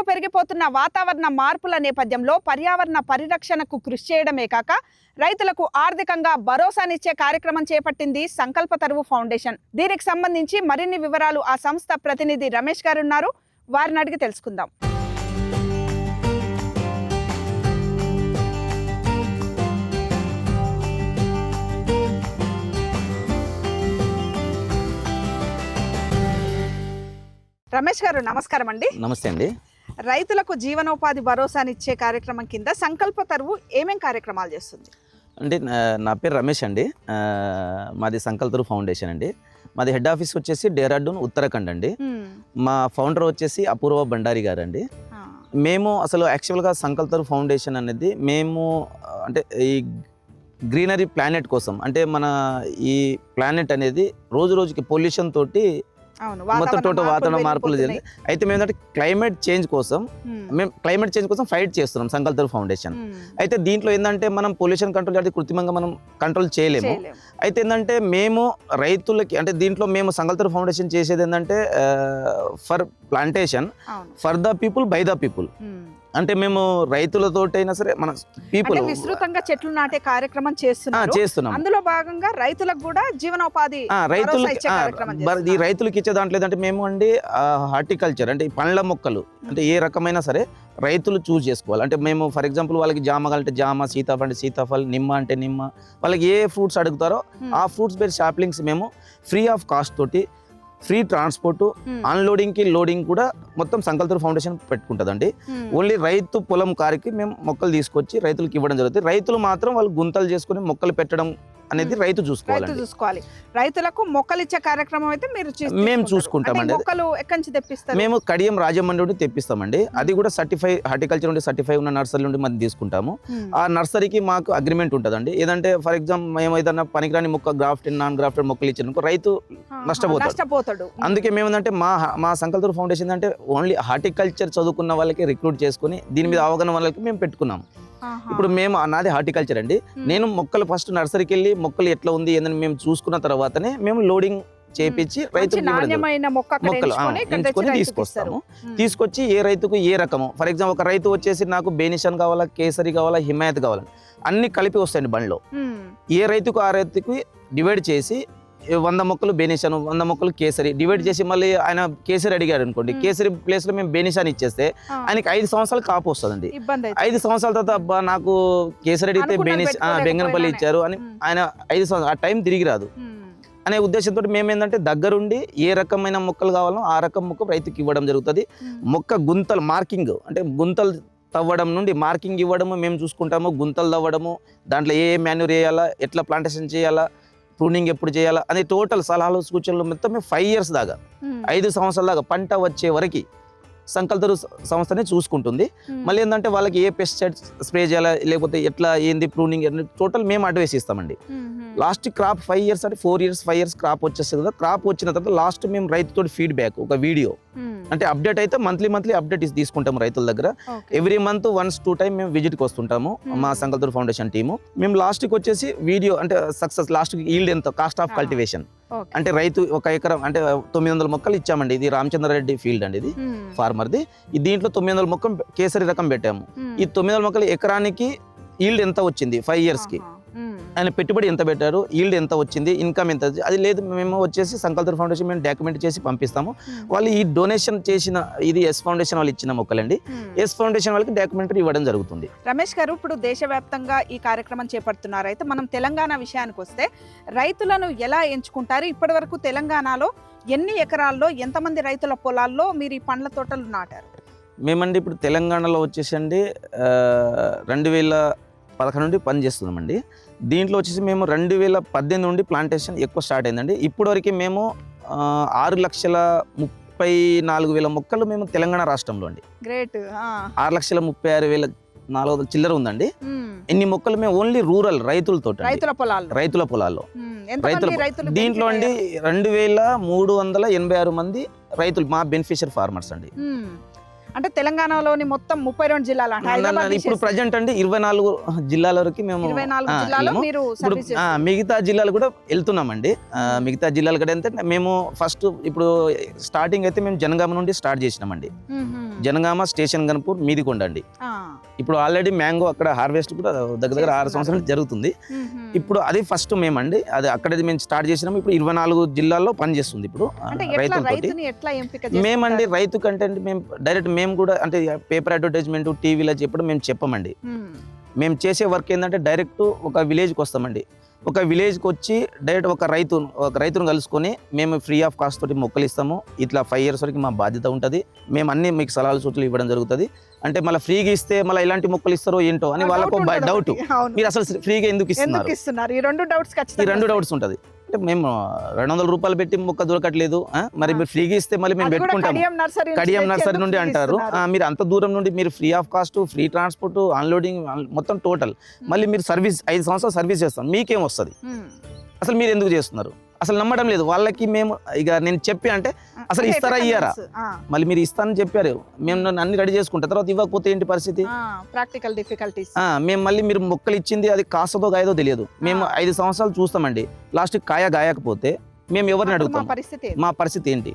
రోజురోజుకు పెరిగిపోతున్న వాతావరణ మార్పుల నేపథ్యంలో పర్యావరణ పరిరక్షణకు కృషి చేయడమే కాక రైతులకు ఆర్థికంగా భరోసానిచ్చే కార్యక్రమం చేపట్టింది సంకల్ప తరువు ఫౌండేషన్. దీనికి సంబంధించి మరిన్ని వివరాలు ఆ సంస్థ ప్రతినిధి రమేష్ గారు ఉన్నారు వారిని అడిగి తెలుసుకుందాం. రమేష్ గారు నమస్కారం అండి నమస్తే అండి. రైతులకు జీవనోపాధి భరోసానిచ్చే కార్యక్రమం కింద సంకల్ప తరువు ఏమేం కార్యక్రమాలు చేస్తుంది? అంటే నా- పేరు రమేష్ అండి. మాది సంకల్తరు ఫౌండేషన్ అండి. మాది హెడ్ ఆఫీస్ వచ్చేసి డేరాడూన్ ఉత్తరాఖండ్ అండి. మా ఫౌండర్ వచ్చేసి అపూర్వ బండారి గారు అండి మేము అసలు యాక్చువల్గా సంకల్తరు ఫౌండేషన్ అనేది మేము అంటే ఈ గ్రీనరీ ప్లానెట్ కోసం అంటే మన ఈ ప్లానెట్ అనేది రోజు రోజుకి పొల్యూషన్ తోటి మొత్తం టోటల్ వాతావరణ మార్పులు పెరిగిపోతున్నాయి. జరిగి అయితే మేము ఏంటంటే క్లైమేట్ చేంజ్ కోసం మేము క్లైమేట్ చేంజ్ కోసం ఫైట్ చేస్తున్నాం సంకల్తరు ఫౌండేషన్ అయితే దీంట్లో ఏంటంటే మనం పొల్యూషన్ కంట్రోల్ చేయాలి కృత్రిమంగా మనం కంట్రోల్ చేయలేము. అయితే ఏంటంటే మేము రైతులకి అంటే దీంట్లో మేము సంగల్తర్ ఫౌండేషన్ చేసేది ఏంటంటే for plantation for the people by the people. అంటే మేము రైతులతోటైనా సరే మన పీపుల్ విస్తృతంగా చెట్లు నాటే కార్యక్రమం చేస్తున్నారు. చేస్తున్నాం. అందులో భాగంగా రైతులకు కూడా జీవనోపాధి రైతులకి బర- ఈ. రైతులకి ఇచ్చే దాంట్లో ఏంటంటే మేము అండి హార్టికల్చర్ అంటే పండ్ల మొక్కలు అంటే ఏ రకమైనా సరే రైతులు చూస్ చేసుకోవాలి. అంటే మేము ఫర్ ఎగ్జాంపుల్ వాళ్ళకి జామ అంటే జామ సీతాఫలం అంటే సీతాఫల్ నిమ్మ అంటే నిమ్మ. వాళ్ళకి ఏ ఫ్రూట్స్ అడుగుతారో ఆ ఫ్రూట్స్ బేస్ షాప్లింగ్స్ మేము ఫ్రీ ఆఫ్ కాస్ట్ తోటి ఫ్రీ ట్రాన్స్పోర్ట్ అన్లోడింగ్కి లోడింగ్ కూడా మొత్తం సంకల్తూరు ఫౌండేషన్ పెట్టుకుంటుందండి. ఉమ్, ఓన్లీ రైతు పొలం కారికి మేము మొక్కలు తీసుకొచ్చి రైతులకు ఇవ్వడం జరుగుతుంది. రైతులు మాత్రం వాళ్ళు గుంతలు చేసుకుని మొక్కలు పెట్టడం అనేది మ్మ్. రైతు చూసుకోవాలండి. చూసుకోవాలి. రైతులకు మొక్కలు ఇచ్చే కార్యక్రమం అయితే మీరు మేము. చూసుకుంటామండి. మొక్కలు ఎక్కడి నుంచి తెప్పిస్తారు? మేము కడియం రాజమండ్రి నుండి తెప్పిస్తామండి. అది కూడా సర్టిఫై హార్టికల్చర్ నుండి సర్టిఫై ఉన్న నర్సరీ నుండి మనం తీసుకుంటాము. ఆ నర్సరీకి మాకు అగ్రిమెంట్ ఉంటుందండి. ఏదంటే ఫర్ ఎగ్జాంపుల్ మేము ఏదైనా పనికిరాని మొక్క గ్రాఫ్టెడ్ నాన్ గ్రాఫ్టెడ్ మొక్కలు ఇచ్చినాక రైతు నష్టపోతాడు. అందుకే మేము ఏంటంటే మా మా సంకల్పూర్ ఫౌండేషన్ అంటే ఓన్లీ హార్టికల్చర్ చదువుకున్న వాళ్ళకి రిక్రూట్ చేసుకుని దీని మీద అవగాహన వాళ్ళకి మేము పెట్టుకున్నాం. ఇప్పుడు మేము నాది హార్టికల్చర్ అండి. నేను మొక్కలు ఫస్ట్ నర్సరీకి వెళ్ళి మొక్కలు ఎట్లా ఉంది ఏందని మేము చూసుకున్న తర్వాతనే మేము లోడింగ్ చేపించి అక్కడ మొక్కలు ఎంచుకొని రైతుకి తీసుకొస్తాము. తీసుకొచ్చి ఏ రైతుకు ఏ రకము ఫర్ ఎగ్జాంపుల్ ఒక రైతు వచ్చేసి నాకు బేనిషన్ కావాలా కేసరి కావాలా హిమాయత్ కావాలా అన్ని కలిపి వస్తాయండి బండిలో. ఏ రైతుకు ఆ రైతుకి డివైడ్ చేసి వంద మొక్కలు బేనిషన్ వంద మొక్కలు కేసరి డివైడ్ చేసి మళ్ళీ ఆయన కేసరి అడిగాడు అనుకోండి. కేసరి ప్లేస్లో మేము బేనిషన్ ఇచ్చేస్తే ఆయనకి ఐదు సంవత్సరాలు కాపు వస్తుందండి. ఐదు సంవత్సరాల తర్వాత అబ్బా నాకు కేసరి అడిగితే పెట్టుకోలేకపోయినానే. బెంగనపల్లి ఇచ్చారు అని ఆయన ఐదు సంవత్సరాలు ఆ టైం తిరిగి రాదు. అనే ఉద్దేశంతో మేము ఏంటంటే దగ్గరుండి ఏ రకమైన మొక్కలు కావాలో ఆ రకం మొక్క రైతుకి ఇవ్వడం జరుగుతుంది. మొక్క గుంతలు మార్కింగ్ అంటే గుంతలు తవ్వడం నుండి మార్కింగ్ ఇవ్వడము మేము చూసుకుంటాము. గుంతలు తవ్వడము దాంట్లో ఏ మాన్యూర్ వేయాలా ఎట్లా ప్లాంటేషన్ చేయాలా ప్రూనింగ్ ఎప్పుడు చేయాలా? అనే టోటల్ సలహాలు సూచనలు మొత్తం ఫైవ్ ఇయర్స్ దాకా. ఐదు సంవత్సరాల దాకా పంట వచ్చే వరకు. సంకల్తరు సంస్థనే చూసుకుంటుంది. మళ్ళీ ఏంటంటే వాళ్ళకి ఏ పెస్టిసైడ్స్ స్ప్రే చేయాలా లేకపోతే ఎట్లా ఏంది ప్రూనింగ్ టోటల్ మేము అడ్వైస్ ఇస్తామండి. లాస్ట్ క్రాప్ ఫైవ్ ఇయర్స్ అంటే four years five years crop వచ్చేస్తుంది కదా క్రాప్ వచ్చిన తర్వాత లాస్ట్ మేము రైతుతో ఫీడ్బ్యాక్ ఒక వీడియో. అంటే అప్డేట్ అయితే మంత్లీ మంత్లీ అప్డేట్ తీసుకుంటాము రైతుల దగ్గర. Every month once two time మేము విజిట్కి వస్తుంటాము. మా సంకల్పూర్ ఫౌండేషన్ టీము. మేము లాస్ట్కి వచ్చేసి వీడియో అంటే సక్సెస్ లాస్ట్ ఈల్డ్ ఎంత కాస్ట్ ఆఫ్. కల్టివేషన్. అంటే రైతు ఒక ఎకరం అంటే తొమ్మిది వందల మొక్కలు ఇచ్చామండి. ఇది రామచంద్రారెడ్డి ఫీల్డ్ అండి ఇది. ఉమ్, ఫార్మర్ది ఈ దీంట్లో తొమ్మిది వందల మొక్క కేసరి రకం పెట్టాము. ఈ తొమ్మిది వందల మొక్కలు ఎకరానికి ఈల్డ్ ఎంత వచ్చింది? ఫైవ్ ఇయర్స్కి ఆయన పెట్టుబడి ఎంత పెట్టారు ఈల్డ్ ఎంత వచ్చింది ఇన్కమ్ ఎంత? అది లేదు మేము వచ్చేసి సంకల్పూర్ ఫౌండేషన్ మేము డాక్యుమెంట్ చేసి పంపిస్తాము. ఉమ్, వాళ్ళు ఈ డొనేషన్ చేసిన ఇది ఎస్ ఫౌండేషన్ వాళ్ళు ఇచ్చిన మొక్కలండి. ఎస్ ఫౌండేషన్ వాళ్ళకి డాక్యుమెంటరీ ఇవ్వడం జరుగుతుంది. రమేష్ గారు ఇప్పుడు దేశవ్యాప్తంగా ఈ కార్యక్రమం చేపడుతున్నారు. అయితే మనం తెలంగాణ విషయానికి వస్తే రైతులను ఎలా ఎంచుకుంటారు? ఇప్పటి వరకు తెలంగాణలో ఎన్ని ఎకరాల్లో ఎంతమంది రైతుల పొలాల్లో మీరు ఈ పండ్ల తోటలు నాటారు? మేమండి ఇప్పుడు తెలంగాణలో వచ్చేసి అండి ఆ, రెండు వేల పదకొండు నుండి పని చేస్తున్నామండి. దీంట్లో వచ్చేసి మేము రెండు వేల పద్దెనిమిది నుండి ప్లాంటేషన్ ఎక్కువ స్టార్ట్ అయిందండి. ఇప్పటివరకు మేము ఆరు లక్షల ముప్పై నాలుగు వేల మొక్కలు మేము తెలంగాణ రాష్ట్రంలో అండి. గ్రేట్ ఆరు లక్షల ముప్పై ఆరు వేల నాలుగు వందల చిల్లర ఉందండి. ఇన్ని మొక్కలు మేము ఓన్లీ రూరల్ రైతులతో రైతుల పొలాల్లో. రైతుల పొలాల్లో. ఎంతమంది రైతుల దీంట్లో అండి రెండు వేల మూడు వందల ఎనభై ఆరు మంది రైతులు మా బెనిఫిషియర్ ఫార్మర్స్ అండి? ఉమ్, అంటే తెలంగాణలోని మొత్తం ముప్పై రెండు జిల్లాలు అంటే ఇప్పుడు ప్రజెంట్ అండి ఇరవై నాలుగు జిల్లాల వరకు మేము. మీరు మిగతా జిల్లాలు కూడా వెళ్తున్నామండి. మిగతా జిల్లాలు కూడా అంటే మేము ఫస్ట్ ఇప్పుడు స్టార్టింగ్ అయితే మేము జనగామ నుండి స్టార్ట్ చేసినామండి. జనగామ స్టేషన్ గన్పూర్ మీదికొండ అండి. ఇప్పుడు ఆల్రెడీ మ్యాంగో అక్కడ హార్వెస్ట్ కూడా దగ్గర దగ్గర ఆరు. సంవత్సరాలు జరుగుతుంది. ఇప్పుడు అది ఫస్ట్ మేమండి. అది అక్కడ మేము స్టార్ట్ చేసినాము. ఇప్పుడు ఇరవై నాలుగు జిల్లాల్లో పనిచేస్తుంది ఇప్పుడు ఎంపిక మేమండి? రైతు కంటే మేము డైరెక్ట్ మేము కూడా అంటే పేపర్ అడ్వర్టైజ్మెంట్ టీవీలో చెప్పడం మేము చెప్పమండి. మ్మ్. చేసే వర్క్ ఏంటంటే డైరెక్ట్ ఒక విలేజ్కి వస్తామండి. ఒక విలేజ్కి వచ్చి డైరెక్ట్ ఒక రైతు ఒక రైతును కలుసుకొని మేము ఫ్రీ ఆఫ్ కాస్ట్ తోటి మొక్కలు ఇస్తాము. ఇట్లా ఫైవ్ ఇయర్స్ వరకు మా బాధ్యత ఉంటుంది. మేము అన్ని మీకు సలహాలు సూచనలు ఇవ్వడం జరుగుతుంది. అంటే మళ్ళీ ఫ్రీగా ఇస్తే మళ్ళీ ఎలాంటి మొక్కలు ఇస్తారో ఏంటో అని వాళ్ళకు డౌట్. మీరు అసలు ఫ్రీగా ఎందుకు ఇస్తున్నారు? ఈ రెండు డౌట్స్ ఈ ఖచ్చితంగా రెండు వస్తాయి. డౌట్స్ ఉంటుంది. అంటే మేము రెండు వందల రూపాయలు పెట్టి మొక్క దొరకట్లేదు? మరి. మీరు ఫ్రీగా ఇస్తే మళ్ళీ మేము పెట్టుకుంటాము. కడియం నర్సరీ నుండి అంటారు. మీరు అంత దూరం నుండి మీరు free of cost free transport unloading మొత్తం టోటల్. మళ్ళీ మీరు సర్వీస్ ఐదు సంవత్సరాలు సర్వీస్ చేస్తాం. మీకేం వస్తుంది. అసలు మీరు ఎందుకు చేస్తున్నారు? అసలు నమ్మడం లేదు. వాళ్ళకి మేము ఇక నేను చెప్పి అంటే అసలు ఇస్తారా ఇయ్యరా? మళ్ళీ మీరు ఇస్తానని చెప్పారు. మేము నన్ను అన్ని రెడీ చేసుకుంటా. తర్వాత ఇవ్వకపోతే ఏంటి పరిస్థితి? Practical difficulties. మేము మళ్ళీ మీరు మొక్కలు ఇచ్చింది అది కాస్తదో గాయదో తెలియదు. మేము. ఐదు సంవత్సరాలు చూస్తామండి. లాస్ట్ కాయ గాయకపోతే మేము ఎవరిని అడుగుతాం? మా పరిస్థితి ఏంటి.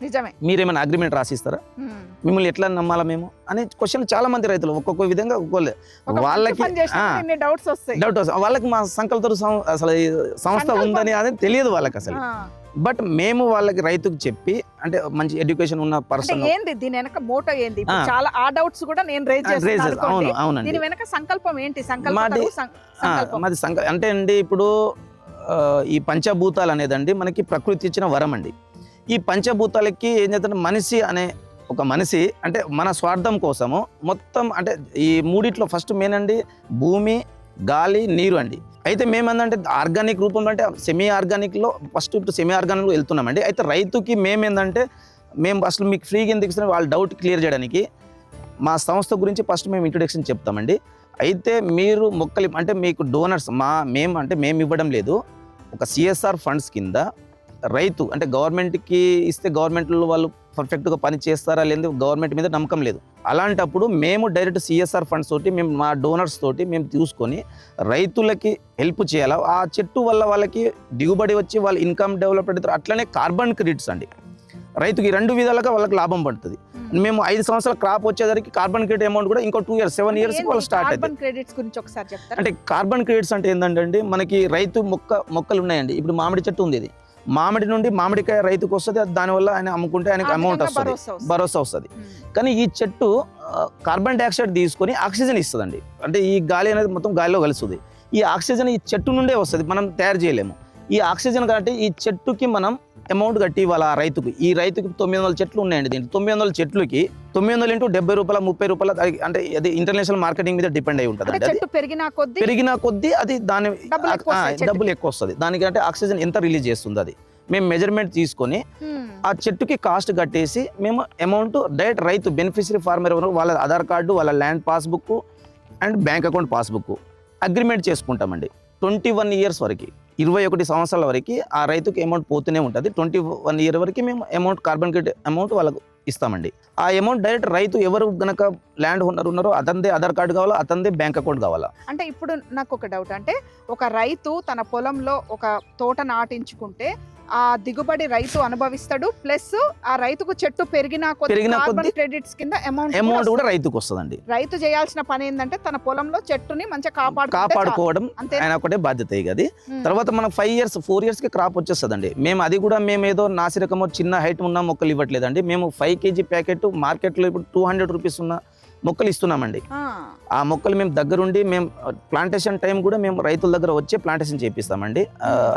నిజమే. మీరేమైనా అగ్రిమెంట్ రాసిస్తారా? మ్మ్. మిమ్మల్ని ఎట్లా నమ్మాలా మేము? అనే క్వశ్చన్ చాలా మంది రైతులు ఒక్కొక్క విధంగా ఒక్కొక్క ఒక మంచి వాళ్ళకి డౌట్స్ వస్తాయి. డౌట్ వస్తుంది వాళ్ళకి మా సంకల్ప అసలు సంస్థ. ఉందని అది తెలియదు వాళ్ళకి అసలు. బట్ మేము వాళ్ళకి రైతుకు చెప్పి అంటే మంచి ఎడ్యుకేషన్ ఉన్న పర్సన్ ఏంది? దీని వెనక మోటో ఏంది. చాలా ఆ డౌట్స్ కూడా నేను రేజ్ చేస్తాను అవును అవునండి. దీని వెనక సంకల్పం ఏంటి? సంకల్పం మాది- సంకల్పం. అంటే అండి ఇప్పుడు ఈ పంచభూతాలు అనేదండి మనకి ప్రకృతి ఇచ్చిన వరం అండి ఈ పంచభూతాలకి ఏం చేద్దంటే మనిషి అనే ఒక మనిషి అంటే మన స్వార్థం కోసము మొత్తం అంటే ఈ మూడిట్లో ఫస్ట్ మెయిన్ అండి భూమి గాలి నీరు అండి. అయితే మేమేందంటే ఆర్గానిక్ రూపంలో అంటే సెమీ ఆర్గానిక్లో ఫస్ట్ ఇప్పుడు సెమీ ఆర్గానిక్లో వెళ్తున్నామండి. అయితే రైతుకి మేమేందంటే మేము అసలు మీకు ఫ్రీగా ఎందుకు ఇస్తున్నాం వాళ్ళ డౌట్ క్లియర్ చేయడానికి మా సంస్థ గురించి ఫస్ట్ మేము ఇంట్రొడక్షన్ చెప్తామండి. అయితే మీరు మొక్కలు అంటే మీకు డోనర్స్ మా మేము అంటే మేము ఇవ్వడం లేదు. ఒక సిఎస్ఆర్ ఫండ్స్ కింద రైతు అంటే గవర్నమెంట్కి ఇస్తే గవర్నమెంట్లో వాళ్ళు పర్ఫెక్ట్గా పని చేస్తారా లేదు గవర్నమెంట్ మీద నమ్మకం లేదు. అలాంటప్పుడు మేము డైరెక్ట్ సిఎస్ఆర్ ఫండ్స్ తోటి మేము మా డోనర్స్ తోటి మేము చూసుకొని రైతులకి హెల్ప్ చేయాలా? ఆ చెట్టు వల్ల వాళ్ళకి దిగుబడి వచ్చి వాళ్ళ ఇన్కమ్ డెవలప్ అవుతారు. అట్లనే కార్బన్ క్రెడిట్స్ అండి. రైతుకి రెండు విధాలుగా వాళ్ళకి లాభం పడుతుంది. మేము ఐదు సంవత్సరాల క్రాప్ వచ్చేసరికి కార్బన్ క్రెడిట్ అమౌంట్ కూడా ఇంకో టూ ఇయర్స్ సెవెన్ ఇయర్స్ వాళ్ళు స్టార్ట్ అవుతుంది కార్బన్ క్రెడిట్స్ గురించి ఒకసారి చెప్తారా? అంటే కార్బన్ క్రెడిట్స్ అంటే ఏంటంటే మనకి రైతు మొక్క మొక్కలు ఉన్నాయండి. ఇప్పుడు మామిడి చెట్టు ఉంది ఇది. మామిడి నుండి మామిడికాయ రైతుకు వస్తుంది అది దానివల్ల ఆయన అమ్ముకుంటే ఆయనకి అమౌంట్ వస్తుంది. భరోసా వస్తుంది. కానీ ఈ చెట్టు కార్బన్ డైఆక్సైడ్ తీసుకొని ఆక్సిజన్ ఇస్తుందండి. అంటే ఈ గాలి అనేది మొత్తం గాలిలో కలుస్తుంది. ఈ ఆక్సిజన్ ఈ చెట్టు నుండే వస్తుంది మనం తయారు చేయలేము. ఈ ఆక్సిజన్ కాబట్టి ఈ చెట్టుకి మనం అమౌంట్ కట్టి ఇవ్వాలి ఆ రైతుకు ఈ రైతుకి తొమ్మిది వందల చెట్లు ఉన్నాయండి దీంట్లో. తొమ్మిది వందల చెట్లుకి తొమ్మిది వందలు ఇంటూ డెబ్బై రూపాయల ముప్పై రూపాయల అంటే అది ఇంటర్నేషనల్ మార్కెటింగ్ మీద డిపెండ్ అయి ఉంటుంది. అంటే చెట్టు పెరిగిన కొద్దీ పెరిగిన కొద్దీ అది దాని డబ్బులు ఎక్కువ వస్తుంది. దానికంటే ఆక్సిజన్ ఎంత రిలీజ్ చేస్తుంది అది? మేము మెజర్మెంట్ తీసుకొని. ఆ చెట్టుకి కాస్ట్ కట్టేసి మేము అమౌంట్ డైరెక్ట్ రైతు బెనిఫిషరీ ఫార్మర్ ఎవరు వాళ్ళ ఆధార్ కార్డు వాళ్ళ land passbook and bank account passbook agreement చేసుకుంటామండి. ట్వంటీ వన్ ఇయర్స్ వరకు. ఇరవై ఒకటి సంవత్సరాల వరకు ఆ రైతుకి అమౌంట్ పోతూనే ఉంటుంది. ట్వంటీ వన్ ఇయర్ వరకు మేము అమౌంట్ కార్బన్ క్రెడిట్ అమౌంట్ వాళ్ళకు ఇస్తామండి. ఆ అమౌంట్ డైరెక్ట్ రైతు ఎవరు గనక ల్యాండ్ ఓనర్ ఉన్నారో అతందే ఆధార్ కార్డు కావాలా అతందే బ్యాంక్ అకౌంట్ కావాలా? అంటే ఇప్పుడు నాకు ఒక డౌట్ అంటే ఒక రైతు తన పొలంలో ఒక తోట నాటించుకుంటే ఆ దిగుబడి రైతు అనుభవిస్తాడు. ప్లస్ ఆ రైతుకు చెట్టు పెరిగిన పెరిగిన కొద్దీ క్రెడిట్స్ కింద అమౌంట్ అమౌంట్ కూడా రైతుకు వస్తుందండి. రైతు చేయాల్సిన పని ఏంటంటే తన పొలంలో చెట్టుని మంచిగా కాపాడు కాపాడుకోవడం అంతే. ఆయన ఒకటే బాధ్యత అది. తర్వాత మనం ఫైవ్ ఇయర్స్ ఫోర్ ఇయర్స్కి క్రాప్ వచ్చేస్తుందండి. మేము అది కూడా మేము ఏదో నాసిరకమో చిన్న హైట్ ఉన్న మొక్కలు ఇవ్వట్లేదండి. మేము ఫైవ్ కేజీ ప్యాకెట్ మార్కెట్లో ఇప్పుడు టూ హండ్రెడ్ రూపీస్ ఉన్న మొక్కలు ఇస్తున్నామండి. ఆ. మొక్కలు మేము దగ్గరుండి మేము ప్లాంటేషన్ టైం కూడా మేము రైతుల దగ్గర వచ్చే ప్లాంటేషన్ చేపిస్తామండి.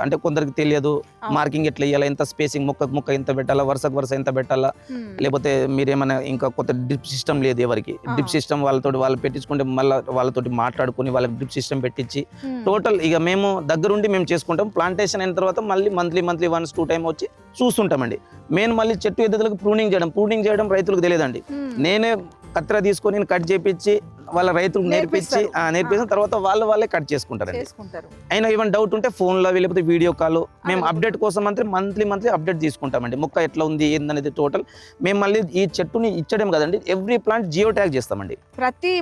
అంటే కొందరికి తెలియదు. మార్కింగ్ ఎట్లా వేయాలి ఎంత స్పేసింగ్ మొక్క మొక్క ఎంత పెట్టాలా వరుసకు వరుస ఎంత పెట్టాలా లేకపోతే మీరేమైనా ఇంకా కొత్త డ్రిప్ సిస్టమ్ లేదు ఎవరికి. డ్రిప్ సిస్టమ్ వాళ్ళతో వాళ్ళు పెట్టించుకుంటే మళ్ళీ వాళ్ళతోటి మాట్లాడుకుని వాళ్ళకి డ్రిప్ సిస్టమ్ పెట్టించి టోటల్ ఇక మేము దగ్గరుండి మేము చేసుకుంటాం. ప్లాంటేషన్ అయిన తర్వాత మళ్ళీ monthly monthly once two time వచ్చి చూస్తుంటామండి. మెయిన్ మళ్ళీ చెట్టు ఎదుగుదలకు ప్రూనింగ్ చేయడం ప్రూనింగ్ చేయడం రైతులకు తెలియదండి. నేనే కత్తెర తీసుకొని కట్ చేపించి వాళ్ళ రైతులకు నేర్పించి నేర్పించిన తర్వాత వాళ్ళు వాళ్ళే కట్ చేసుకుంటారండి. చేసుకుంటారు. అయినా ఏమైనా డౌట్ ఉంటే ఫోన్లో లేకపోతే వీడియో కాల్ మేము. అప్డేట్ కోసం అంటే మంత్లీ మంత్లీ అప్డేట్ తీసుకుంటామండి. మొక్క ఎట్లా ఉంది ఏందనేది టోటల్ మేము మళ్ళీ ఈ చెట్టుని ఇచ్చడం కదండి ఎవ్రీ ప్లాంట్ జియో ట్యాగ్ చేస్తామండి. ప్రతి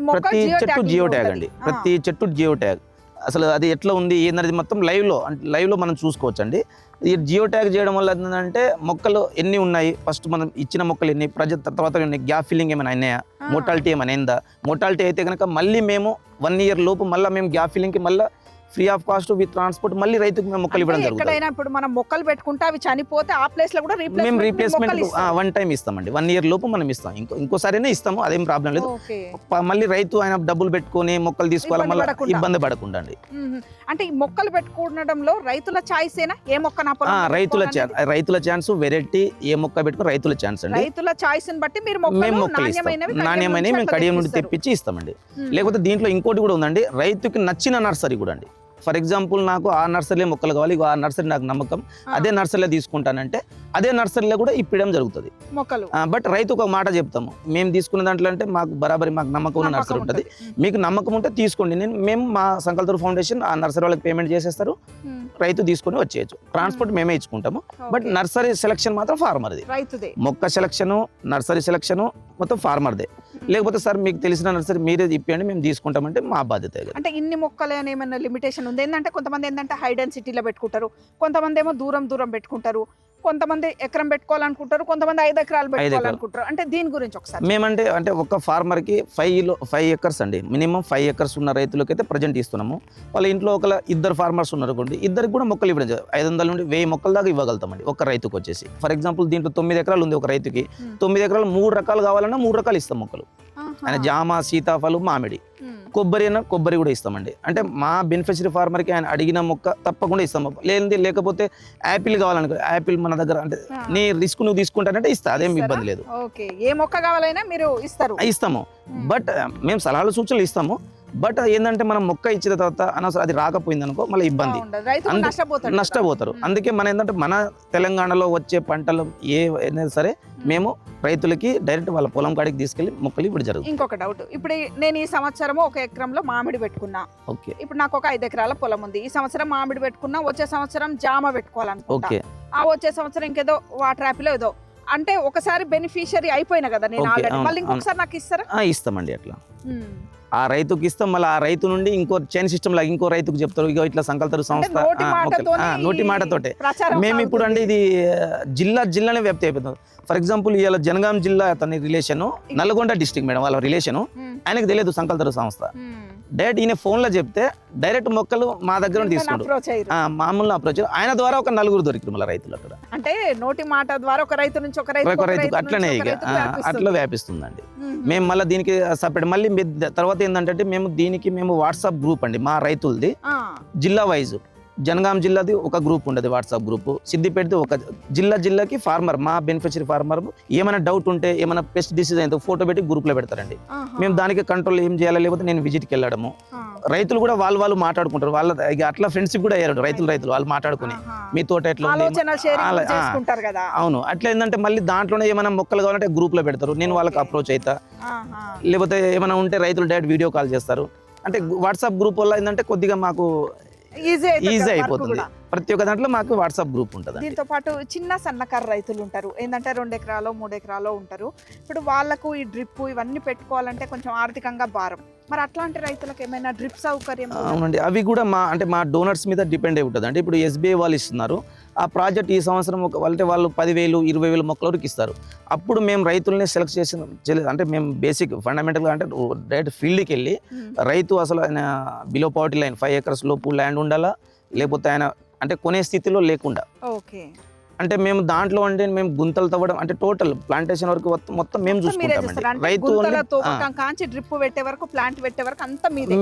చెట్టు జియో. ట్యాగ్ అండి. ప్రతి చెట్టు జియో ట్యాగ్ అసలు అది ఎట్లా ఉంది ఏందనేది మొత్తం లైవ్లో అంటే లైవ్లో మనం చూసుకోవచ్చు అండి ఈ జియో ట్యాగ్ చేయడం వల్ల ఏంటంటే మొక్కలు ఎన్ని ఉన్నాయి? ఫస్ట్ మనం ఇచ్చిన మొక్కలు ఎన్ని? ప్రజ తర్వాత గ్యాప్ ఫిల్లింగ్ ఏమైనా అయినాయా. మోటాలిటీ ఏమైనా అయిందా? మోటాలిటీ అయితే కనుక మళ్ళీ మేము వన్ ఇయర్ లోపు మళ్ళీ మేము గ్యాప్ ఫిల్లింగ్కి మళ్ళీ free of cost with transport మళ్ళీ రైతుకు మేము మొక్కలు ఇవ్వడం ఎక్కడైనా ఇప్పుడు మనం మొక్కలు పెట్టుకుంటే అవి చనిపోతే ఆ ప్లేస్లో కూడా మేము రీప్లేస్మెంట్ వన్ టైం ఇస్తామండి. వన్ ఇయర్ లోపు మనం ఇస్తాం. ఇంకో ఇంకోసారైనా ఇస్తాము అదేం ప్రాబ్లం లేదు. మళ్ళీ రైతు ఆయన డబ్బులు పెట్టుకొని మొక్కలు తీసుకోవాలి ఇబ్బంది మళ్ళీ పడకుండా. ఇబ్బంది పడకుండా అండి. అంటే ఈ మొక్కలు పెట్టుకోవడంలో రైతుల చాయిస్ ఏనా? ఏ మొక్క నా రైతుల రైతుల ఛాన్స్ వెరైటీ ఏ మొక్క పెట్టుకుని రైతుల ఛాన్స్ అండి. రైతుల చాయిస్ని బట్టి మీరు మేము మొక్కలు ఇస్తాం. నాణ్యమైనవి నుంచి మేము కడియం నుండి. తెప్పించి ఇస్తామండి. లేకపోతే దీంట్లో ఇంకోటి కూడా ఉందండి. రైతుకి నచ్చిన నర్సరీ కూడా అండి. ఫర్ ఎగ్జాంపుల్ నాకు ఆ నర్సరీలో మొక్కలు కావాలి ఆ నర్సరీ నాకు నమ్మకం అదే నర్సరీలో తీసుకుంటానంటే అదే నర్సరీలో కూడా ఇప్పడం జరుగుతుంది. మొక్కలు. బట్ రైతుకు ఒక మాట చెప్తాము మేము తీసుకున్న దాంట్లో అంటే మాకు బరాబరి మాకు నమ్మకం ఉన్న నర్సరీ ఉంటుంది. మీకు నమ్మకం ఉంటే తీసుకోండి. నేను మేము మా సంకల్పూర్ ఫౌండేషన్ ఆ నర్సరీ వాళ్ళకి పేమెంట్ చేసేస్తారు. రైతు తీసుకొని వచ్చేయచ్చు. ట్రాన్స్పోర్ట్ మేమే. ఇచ్చుకుంటాము. బట్. నర్సరీ సెలక్షన్ మాత్రం ఫార్మర్ది. మొక్క సెలక్షను నర్సరీ సెలక్షను మొత్తం ఫార్మర్దే. లేకపోతే సార్ మీకు తెలిసిన నర్సరీ మీరే ఇప్పియండి మేము తీసుకుంటామంటే మా బాధ్యత అంటే ఇన్ని మొక్కలు అని ఏమైనా లిమిటేషన్ ఉంది? ఏంటంటే కొంతమంది ఏంటంటే హై డెన్సిటీలో పెట్టుకుంటారు కొంతమంది ఏమో దూరం దూరం పెట్టుకుంటారు. కొంతమంది ఎకరం పెట్టుకోవాలనుకుంటారు కొంతమంది ఐదు ఎకరాలు. పెట్టుకోవాలనుకుంటారు అంటే దీని గురించి ఒకసారి మేమంటే అంటే ఒక ఫార్మర్కి ఫైవ్ ఫైవ్ ఎకర్స్ అండి మినిమం ఫైవ్ ఎకర్స్ ఉన్న రైతులకి అయితే ప్రజెంట్ ఇస్తున్నాము వాళ్ళ ఇంట్లో ఒక ఇద్దరు ఫార్మర్స్ ఉన్నారు అనుకోండి ఇద్దరికి కూడా మొక్కలు ఇవ్వడం. ఐదు వందల నుండి వెయ్యి మొక్కల దాకా ఇవ్వగలుగుతామండి ఒక రైతుకు వచ్చేసి ఫర్ ఎగ్జాంపుల్ దీంట్లో తొమ్మిది ఎకరాలు ఉంది ఒక రైతుకి. తొమ్మిది ఎకరాలు మూడు రకాలు కావాలన్నా మూడు రకాలు ఇస్తాం మొక్కలు. ఆయన జామ సీతాఫలం మామిడి మ్మ్. కొబ్బరి అయినా కొబ్బరి కూడా ఇస్తామండి. అంటే మా బెనిఫిషరీ ఫార్మర్కి ఆయన అడిగిన మొక్క తప్పకుండా ఇస్తాము లేనిది లేకపోతే యాపిల్ కావాలనుకో యాపిల్ మన దగ్గర అంటే. నీ రిస్క్ నువ్వు తీసుకుంటానంటే ఇస్తా అదేం? ఇబ్బంది లేదు. ఏ మొక్క కావాలైనా మీరు ఇస్తారు. ఇస్తాము. బట్ మేము సలహాలు సూచనలు ఇస్తాము. బట్ ఏంటంటే మనం మొక్క ఇచ్చిన తర్వాత అనవసరం అది రాకపోయింది అనుకో మళ్ళీ ఇబ్బంది. నష్టపోతారు. అందుకే మన ఏంటంటే మన తెలంగాణలో వచ్చే పంటలు ఏ సరే మేము రైతులకి డైరెక్ట్ వాళ్ళ పొలం కాడికి తీసుకెళ్ళి మొక్కలు ఇప్పుడు జరుగుతుంది ఇంకొక డౌట్. ఇప్పుడు నేను ఈ సంవత్సరం ఒక ఎకరంలో మామిడి పెట్టుకున్నా. ఓకే. ఇప్పుడు నాకు ఒక ఐదు ఎకరాల పొలం ఉంది. ఈ సంవత్సరం మామిడి పెట్టుకున్నా వచ్చే సంవత్సరం జామ పెట్టుకోవాలనుకుంటా. ఓకే. ఆ వచ్చే సంవత్సరం ఇంకేదో వాటర్ యాపిల్ ఏదో. అంటే ఒకసారి బెనిఫిషియరీ అయిపోయినా కదా నేను ఆల్రెడీ మళ్ళీ ఇంకొకసారి నాకు ఇస్తారా? ఇస్తామండి అట్లా. ఆ రైతుకి ఇస్తాం మళ్ళీ ఆ రైతు నుండి ఇంకో చైన్ సిస్టమ్ లాగా ఇంకో రైతుకు చెప్తారు ఇగో ఇట్లా సంకల్తారు సంస్థ నోటి మాటతోటే మేము ఇప్పుడు అంటే సాగుతుంది. ఇది జిల్లా జిల్లానే వ్యాప్తి అయిపోతుంది ఫర్ ఎగ్జాంపుల్ ఇవాళ జనగాం జిల్లా అతని రిలేషను నల్గొండ డిస్టిక్ మేడం వాళ్ళ రిలేషను. ఆయనకు తెలియదు సంకల్తారు సంస్థ. డైరెక్ట్ ఈయన ఫోన్లో చెప్తే డైరెక్ట్ మొక్కలు మా దగ్గర తీసుకుంటారు మామూలు అప్రోచ్ ఆయన ద్వారా ఒక నలుగురు దొరికిరు మళ్ళీ రైతులు అక్కడ. అంటే నోటి మాట ద్వారా ఒక రైతు నుంచి ఒక రైతు ఒక రైతుకు అట్లనే ఇక. అట్లా వ్యాపిస్తుందండి. మేము. మళ్ళీ దీనికి సపరేట్ మళ్ళీ తర్వాత ఏంటంటే మేము దీనికి మేము వాట్సాప్ గ్రూప్ అండి మా రైతులది. జిల్లా వైజ్ జనగాం జిల్లాది ఒక గ్రూప్ ఉండదు వాట్సాప్ గ్రూప్. సిద్దిపేటది ఒక జిల్లా జిల్లాకి ఫార్మర్ మా బెనిఫిషరీ ఫార్మర్. ఏమైనా డౌట్ ఉంటే ఏమైనా పెస్ట్ డిసీజ్ అయితే ఫోటో పెట్టి గ్రూప్లో పెడతారండి. మేము దానికి కంట్రోల్ ఏం చేయాలి లేకపోతే నేను విజిట్కి వెళ్ళడము. రైతులు కూడా వాళ్ళు వాళ్ళు మాట్లాడుకుంటారు. వాళ్ళ అట్లా ఫ్రెండ్షిప్ కూడా అయ్యారు రైతులు రైతులు. వాళ్ళు మాట్లాడుకుని మీ తోట ఎట్లా అవును. అట్లా ఏంటంటే మళ్ళీ దాంట్లోనే ఏమైనా మొక్కలు కావాలంటే గ్రూప్లో పెడతారు. నేను వాళ్ళకి. అప్రోచ్ అవుతా. లేకపోతే ఏమైనా ఉంటే రైతులు డైరెక్ట్ వీడియో కాల్ చేస్తారు. అంటే వాట్సాప్ గ్రూప్ వల్ల ఏంటంటే కొద్దిగా మాకు ఈజీ ఈజీ అయిపోతుంది. ప్రతి ఒక్క దాంట్లో మాకు వాట్సాప్ గ్రూప్ ఉంటుంది దీంతో పాటు చిన్న సన్నకారు రైతులు ఉంటారు. ఏంటంటే రెండు ఎకరాలు మూడు ఎకరాలు ఉంటారు. ఇప్పుడు వాళ్ళకు ఈ డ్రిప్ ఇవన్నీ పెట్టుకోవాలంటే కొంచెం ఆర్థికంగా భారం. మరి అట్లాంటి రైతులకు ఏమైనా డ్రిప్ సౌకర్యం? అవునండి. అవి కూడా మా అంటే మా డోనర్స్ మీద డిపెండ్ అయి ఉంటుంది. అంటే ఇప్పుడు ఎస్బీఐ వాళ్ళు ఇస్తున్నారు. ఆ ప్రాజెక్ట్ ఈ సంవత్సరం ఒక అంటే వాళ్ళు పదివేలు ఇరవై వేలు మొక్కల వరకు ఇస్తారు. అప్పుడు మేము రైతుల్ని సెలెక్ట్ చేసిన అంటే మేము బేసిక్ ఫండమెంటల్గా అంటే డైరెక్ట్ ఫీల్డ్కి వెళ్ళి. రైతు అసలు ఆయన below poverty line five acres లోపు ల్యాండ్ ఉండాలా? లేకపోతే ఆయన అంటే కొనే స్థితిలో లేకుండా. ఓకే. అంటే మేము దాంట్లో అంటే మేము గుంతలు తవ్వడం అంటే టోటల్ ప్లాంటేషన్ వరకు మొత్తం- మేము రైతు కాంచి డ్రిప్ పెట్టే వరకు ప్లాంట్ పెట్టే వరకు అంతా మీదే.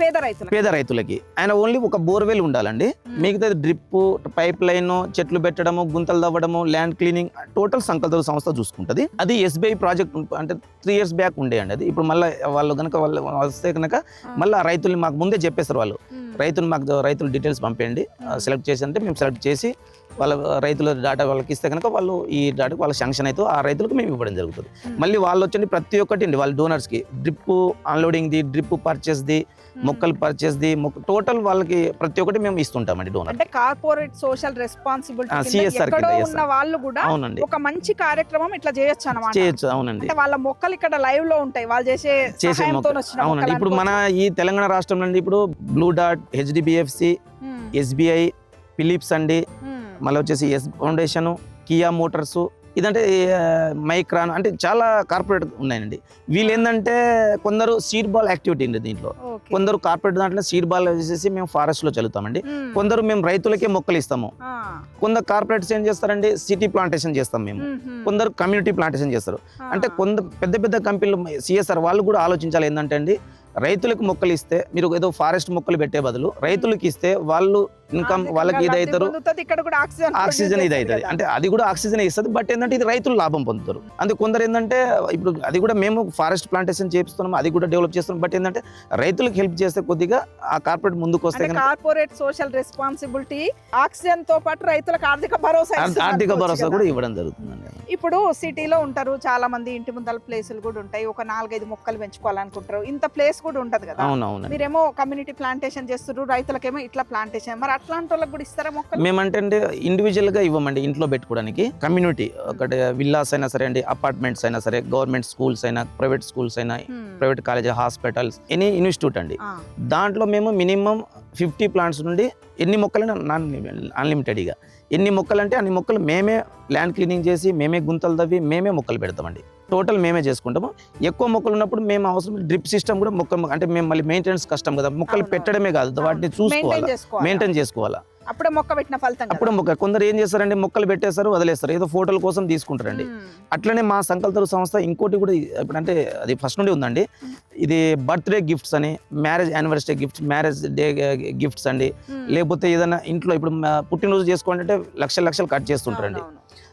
పేద రైతులు పేద రైతులకి. ఆయన ఓన్లీ ఒక బోర్వెల్ ఉండాలండి. మిగతా డ్రిప్ పైప్ లైన్ చెట్లు పెట్టడము గుంతలు తవ్వడము ల్యాండ్ క్లీనింగ్ టోటల్ సంకల్ప సంస్థ చూసుకుంటది. అది ఎస్బీఐ ప్రాజెక్ట్ అంటే త్రీ ఇయర్స్ బ్యాక్ ఉండే అండి అది. ఇప్పుడు మళ్ళీ వాళ్ళు కనుక వాళ్ళు వస్తే కనుక మళ్ళీ ఆ రైతుల్ని మాకు ముందే చెప్పేస్తారు వాళ్ళు. రైతులు మాకు రైతులు డీటెయిల్స్ పంపేయండి. సెలెక్ట్ చేసి అంటే మేము సెలెక్ట్ చేసి వాళ్ళ రైతుల డేటా వాళ్ళకి ఇస్తే కనుక వాళ్ళు ఈ డేటా వాళ్ళ శాంక్షన్ అయితే ఆ రైతులకు మేము ఇవ్వడం జరుగుతుంది. Hmm. మళ్ళీ వాళ్ళు వచ్చండి ప్రతి ఒక్కటి అండి. వాళ్ళ డోనర్స్కి డ్రిప్ అన్లోడింగ్ది డ్రిప్ పర్చేస్ది మొక్కలు పర్చేస్ది మొక్క టోటల్ వాళ్ళకి ప్రతి ఒక్కటి మేము ఇస్తుంటామండి డోనర్ అంటే కార్పొరేట్ సోషల్ రెస్పాన్సిబిలిటీ yes, ఉన్న. వాళ్ళు కూడా అవునండి. ఒక మంచి కార్యక్రమం ఇట్లా చేయొచ్చు అన్నమాట. చేయొచ్చు అవునండి. అంటే వాళ్ళ మొక్కలు ఇక్కడ లైవ్లో ఉంటాయి. వాళ్ళు చేసే చేసే అవునండి. ఇప్పుడు మన ఈ తెలంగాణ రాష్ట్రం నుండి ఇప్పుడు బ్లూ డాట్ హెచ్డిబిఎఫ్సి ఎస్బీఐ ఫిలిప్స్ అండి ఉమ్, మళ్ళీ వచ్చేసి ఎస్ ఫౌండేషన్ కియా మోటార్స్ ఇదంటే మైక్రాన్ అంటే చాలా కార్పొరేట్ ఉన్నాయండి. వీళ్ళు ఏంటంటే కొందరు సీడ్ బాల్ యాక్టివిటీ ఉంది దీంట్లో. కొందరు కార్పొరేట్ దాంట్లో సీడ్ బాల్ వేసేసి మేము ఫారెస్ట్లో చల్లుతామండి. ఉమ్, కొందరు మేము రైతులకే మొక్కలు ఇస్తాము. కొందరు కార్పొరేట్స్ ఏం చేస్తారండి? సిటీ ప్లాంటేషన్ చేస్తాం మేము. కొందరు కమ్యూనిటీ ప్లాంటేషన్ చేస్తారు. అంటే కొంత పెద్ద పెద్ద కంపెనీలు సిఎస్ఆర్ వాళ్ళు కూడా ఆలోచించాలి ఏంటంటే అండి రైతులకు మొక్కలు ఇస్తే మీరు ఏదో ఫారెస్ట్ మొక్కలు పెట్టే బదులు రైతులకు ఇస్తే వాళ్ళు ఇన్కమ్ వాళ్ళకి ఇది అవుతారు ఇక్కడ కూడా ఆక్సిజన్ ఆక్సిజన్ ఇది అవుతుంది అంటే అది కూడా ఆక్సిజన్ ఇస్తుంది బట్ ఏంటంటే ఇది రైతులు లాభం పొందుతారు. అందుకే కొందరు ఏంటంటే ఇప్పుడు అది కూడా మేము ఫారెస్ట్ ప్లాంటేషన్ చేపిస్తున్నాం అది కూడా డెవలప్ చేస్తున్నాం బట్ ఏంటంటే రైతులకు హెల్ప్ చేస్తే కొద్దిగా ఆ కార్పొరేట్ ముందుకు వస్తే కార్పొరేట్ సోషల్ రెస్పాన్సిబిలిటీ ఆక్సిజన్తో పాటు రైతులకు ఆర్థిక భరోసా ఆర్థిక భరోసా. కూడా ఇవ్వడం జరుగుతుందండి. ఇప్పుడు సిటీలో ఉంటారు చాలా మంది ఇంటి ముందల ప్లేసులు కూడా ఉంటాయి ఒక నాలుగైదు మొక్కలు పెంచుకోవాలనుకుంటారు ఇంత ప్లేస్ కూడా ఉంటది కదా. మీరేమో కమ్యూనిటీ ప్లాంటేషన్ చేస్తున్నారు రైతులకేమో ఇట్లా ప్లాంటేషన్ మరి అట్లాంటి వాళ్ళకి కూడా ఇస్తారా మొక్కలు? మేమంటే అంటే ఇండివిజువల్గా ఇవ్వమండి ఇంట్లో పెట్టుకోవడానికి. కమ్యూనిటీ ఒకటి విల్లాస్ అయినా సరే అండి అపార్ట్మెంట్స్ అయినా సరే గవర్నమెంట్ స్కూల్స్ అయినా ప్రైవేట్ స్కూల్స్ అయినా. Private college hospitals any institute అండి. దాంట్లో మేము మినిమం ఫిఫ్టీ ప్లాంట్స్ నుండి ఎన్ని మొక్కలైనా నాన్ అన్లిమిటెడ్గా ఎన్ని మొక్కలు అంటే అన్ని మొక్కలు మేమే ల్యాండ్ క్లీనింగ్ చేసి మేమే గుంతలు తవ్వి మేమే మొక్కలు పెడతామండి. టోటల్ మేమే చేసుకుంటాము. ఎక్కువ మొక్కలు ఉన్నప్పుడు మేము అవసరం డ్రిప్ సిస్టమ్ కూడా మొక్క అంటే మేము మళ్ళీ మెయింటెనెన్స్ కష్టం కదా. మొక్కలు. పెట్టడమే కాదు. వాటిని చేసుకోవాలి? మెయింటైన్ చేసుకోవాలా? అప్పుడే మొక్క పెట్టిన ఫలితం. అప్పుడు మొక్క కొందరు ఏం చేస్తారంటే మొక్కలు పెట్టేస్తారు వదిలేస్తారు. ఏదో ఫోటోల కోసం తీసుకుంటారండి. అట్లనే మా సంకల్ప సంస్థ ఇంకోటి కూడా ఇప్పుడు అంటే అది ఫస్ట్ నుండి ఉందండి. ఇది బర్త్డే గిఫ్ట్స్ అని marriage anniversary gifts marriage day gifts అండి. లేకపోతే ఏదైనా ఇంట్లో ఇప్పుడు పుట్టినరోజు చేసుకోండి అంటే లక్షలు లక్షలు ఖర్చు చేస్తుంటారండి.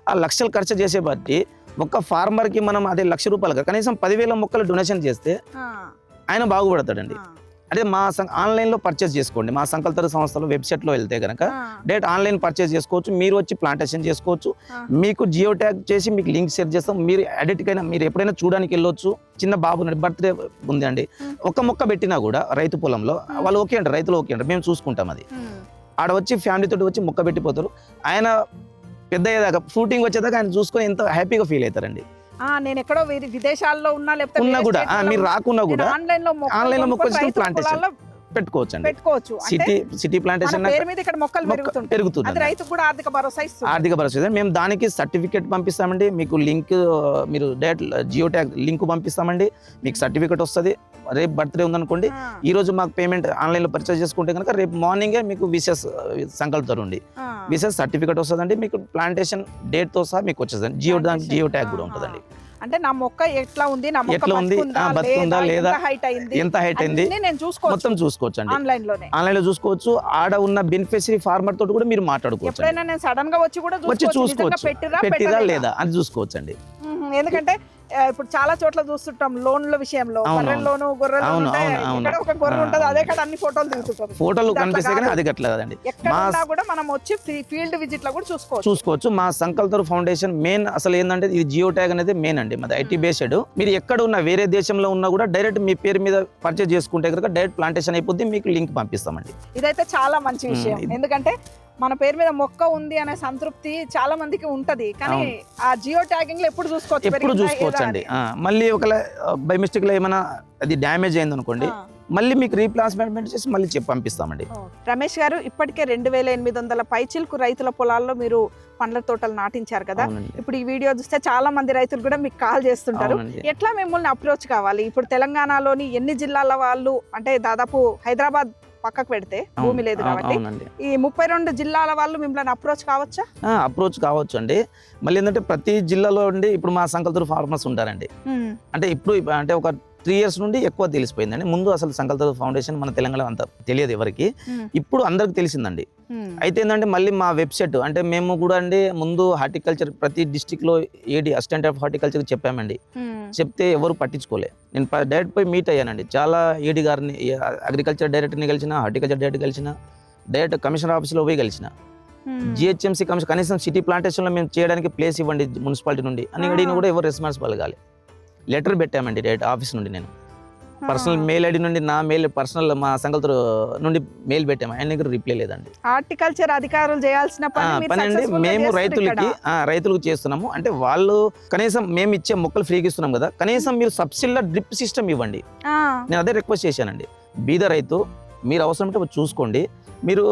ఆ లక్షలు ఖర్చు చేసే బట్టి ఒక్క ఫార్మర్కి మనం అదే లక్ష రూపాయలు కాదు, కనీసం పదివేల మొక్కలు డొనేషన్ చేస్తే ఆయన బాగుపడతాడండి. అదే మా సం- ఆన్లైన్లో పర్చేస్ చేసుకోండి. మా సంకల్ప సంస్థలో వెబ్సైట్లో వెళ్తే కనుక డైరెక్ట్ ఆన్లైన్ పర్చేస్ చేసుకోవచ్చు. మీరు వచ్చి ప్లాంటేషన్ చేసుకోవచ్చు. మీకు జియో ట్యాగ్ చేసి మీకు లింక్ షేర్ చేస్తాం. మీరు అయినా మీరు ఎప్పుడైనా చూడడానికి వెళ్ళొచ్చు. చిన్న బాబు బర్త్డే ఉంది అండి. ఒక మొక్క పెట్టినా కూడా రైతు పొలంలో. వాళ్ళు ఓకే అంటారు రైతులు ఓకే అంటారు. మేము చూసుకుంటాం అది. ఆడ వచ్చి ఫ్యామిలీ తోటి వచ్చి మొక్క పెట్టిపోతారు. ఆయన పెద్ద అయ్యేదాకా ఫ్రూటింగ్ వచ్చేదాకా ఆయన చూసుకొని ఎంతో హ్యాపీగా ఫీల్ అవుతారండి. నేను ఎక్కడో విదేశాల్లో ఉన్నా లేకపోతే ఉన్నా కూడా మీరు రాకున్నా నేను కూడా ఆన్లైన్లో ఆన్లైన్లో మొక్కలు. పొలాల్లో పెట్టుకోవచ్చు. అండి పెట్టుకోవచ్చు సిటీ సిటీ ప్లాంటేషన్ పేరు మీద ఇక్కడ మొక్కలు మొక్క పెరుగుతుంటాయి. పెరుగుతుంది అది రైతుకు కూడా ఆర్థిక భరోసా ఇస్తుంది. ఆర్థిక భరోసా మేము దానికి సర్టిఫికేట్ పంపిస్తామండి. మీకు లింక్ మీరు డైరెక్ట్ జియో ట్యాగ్ లింక్ పంపిస్తామండి. మీకు సర్టిఫికేట్ వస్తుంది. రేపు బర్త్డే ఉందనుకోండి ఈ రోజు మాకు పేమెంట్ ఆన్లైన్లో పర్చేస్ చేసుకుంటే కనుక రేపు మార్నింగే మీకు విశేష సంకల్పంతో ఉండి ఆ. విశేష సర్టిఫికేట్ వస్తుందండి. మీకు ప్లాంటేషన్ డేట్తో సహా మీకు వచ్చేదండి జియో దానికి. జియో ట్యాగ్ కూడా. ఉంటుందండి. అంటే నా మొక్క ఎట్లా ఉంది? నా మొక్క ఎట్లా ఉంది? బతుకుందా, లేదా? హైట్ అయింది? ఎంత హైట్ అయింది? నేను చూసుకోవచ్చు. మొత్తం చూసుకోవచ్చు అండి ఆన్లైన్లోనే ఆన్లైన్లో చూసుకోవచ్చు. ఆడ ఉన్న బెనిఫిషరీ ఫార్మర్ తోటి కూడా మీరు మాట్లాడుకోవచ్చు. ఎప్పుడైనా నేను సడన్గా వచ్చి కూడా వచ్చి చూసుకోవచ్చు. పెట్టిరా? లేదా? అని చూసుకోవచ్చు అండి. ఎందుకంటే ఇప్పుడు చాలా చోట్ల చూస్తుంటాం లోన్ల విషయంలో. అవును. ఇక్కడ ఒక గొర్రె ఉంటుంది అదే. కాడ అన్ని ఫోటోలు దిగుతుంటాం ఫోటోలు కనిపిస్తే. అది ఎక్కడ ఉన్నా కూడా మనం వచ్చి ఫీల్డ్ విజిట్లో కూడా చూసుకోవచ్చు. చూసుకోవచ్చు. మా సంకల్ప ఫౌండేషన్ మెయిన్ అసలు ఏంటంటే ఇది జియో ట్యాగ్ అనేది మెయిన్ అండి. మాది ఐటీ బేస్డ్. మీరు ఎక్కడ ఉన్నా వేరే దేశంలో ఉన్నా కూడా డైరెక్ట్ మీ పేరు మీద పర్చేజ్ చేసుకుంటే కనుక డైరెక్ట్ ప్లాంటేషన్ అయిపోద్ది మీకు లింక్ పంపిస్తామండి. ఇదైతే చాలా మంచి. విషయం. ఎందుకంటే మన పేరు మీద మొక్క ఉంది అనే సంతృప్తి చాలా మందికి ఉంటది. కానీ. ఆ జియో ట్యాగింగ్లో ఎప్పుడు చూసుకోవచ్చు? ఎప్పుడు చూసుకోవచ్చు అండి మళ్ళీ ఒకవేళ బై మిస్టేక్లో ఏమైనా అది డ్యామేజ్ అయింది అనుకోండి. మళ్ళీ మీకు రీప్లాస్మెంట్ చేసి మళ్ళీ చెప్పి పంపిస్తామండి. రమేష్ గారు ఇప్పటికే రెండు వేల ఎనిమిది వందల పైచిల్కు రైతుల పొలాల్లో మీరు పండ్ల తోటలు నాటించారు కదా. ఇప్పుడు ఈ వీడియో చూస్తే చాలా మంది రైతులు కూడా మీకు కాల్ చేస్తుంటారు. ఎట్లా మిమ్మల్ని అప్రోచ్ కావాలి? ఇప్పుడు తెలంగాణలోని ఎన్ని జిల్లాల వాళ్ళు అంటే దాదాపు హైదరాబాద్ పక్కకు పెడితే భూమి లేదు కాబట్టి. ఈ ముప్పై రెండు జిల్లాల వాళ్ళు మిమ్మల్ని అప్రోచ్ కావచ్చా? అప్రోచ్ కావచ్చు అండి మళ్ళీ ఏంటంటే ప్రతి జిల్లాలో ఉండి ఇప్పుడు మా సంకల్ప ఫార్మర్స్ ఉంటారండి. అంటే ఇప్పుడు ఇప్ప- అంటే ఒక త్రీ ఇయర్స్ నుండి ఎక్కువ తెలిసిపోయిందండి ముందు అసలు సంకల్ప ఫౌండేషన్ మన తెలంగాణ అంత తెలియదు ఎవరికి. ఇప్పుడు అందరికి తెలిసిందండి. అయితే ఏంటంటే మళ్ళీ మా వెబ్సైట్ అంటే మేము కూడా అండి ముందు హార్టికల్చర్ ప్రతి డిస్టిక్లో ఏడి అసిస్టెంట్ ఆఫ్ హార్టికల్చర్ చెప్పామండి. చెప్తే ఎవరు పట్టించుకోలే నేను డైరెక్ట్ పోయి మీట్ అయ్యానండి చాలా ఏడి గారిని అగ్రికల్చర్ డైరెక్టర్ని కలిసిన హార్టికల్చర్ డైరెక్టర్ కలిసిన డైరెక్ట్ కమిషనర్ ఆఫీస్లో పోయి కలిసిన. జిహెచ్ఎంసీ కమిషన్ కనీసం సిటీ ప్లాంటేషన్లో మేము చేయడానికి ప్లేస్ ఇవ్వండి మున్సిపాలిటీ నుండి అని. అడిగిన కూడా ఎవరు రెస్పాన్సిబుల్ కాలే లెటర్ పెట్టామండి డైరెక్ట్ ఆఫీస్ నుండి నేను. పర్సనల్ మెయిల్ ఐడి నుండి నా మెయిల్ పర్సనల్ మా సంగతులు నుండి మెయిల్ పెట్టాము. ఆయన దగ్గర రిప్లై లేదండి. హార్టికల్చర్ అధికారులు చేయాల్సిన పని అండి మేము రైతులకి రైతులకు చేస్తున్నాము. అంటే వాళ్ళు కనీసం మేము ఇచ్చే మొక్కలు ఫ్రీగా ఇస్తున్నాం కదా. కనీసం మీరు సబ్సిడీలో డ్రిప్ సిస్టమ్ ఇవ్వండి. నేను అదే రిక్వెస్ట్ చేశానండి. బీద రైతు మీరు అవసరం ఉంటే చూసుకోండి. మీరు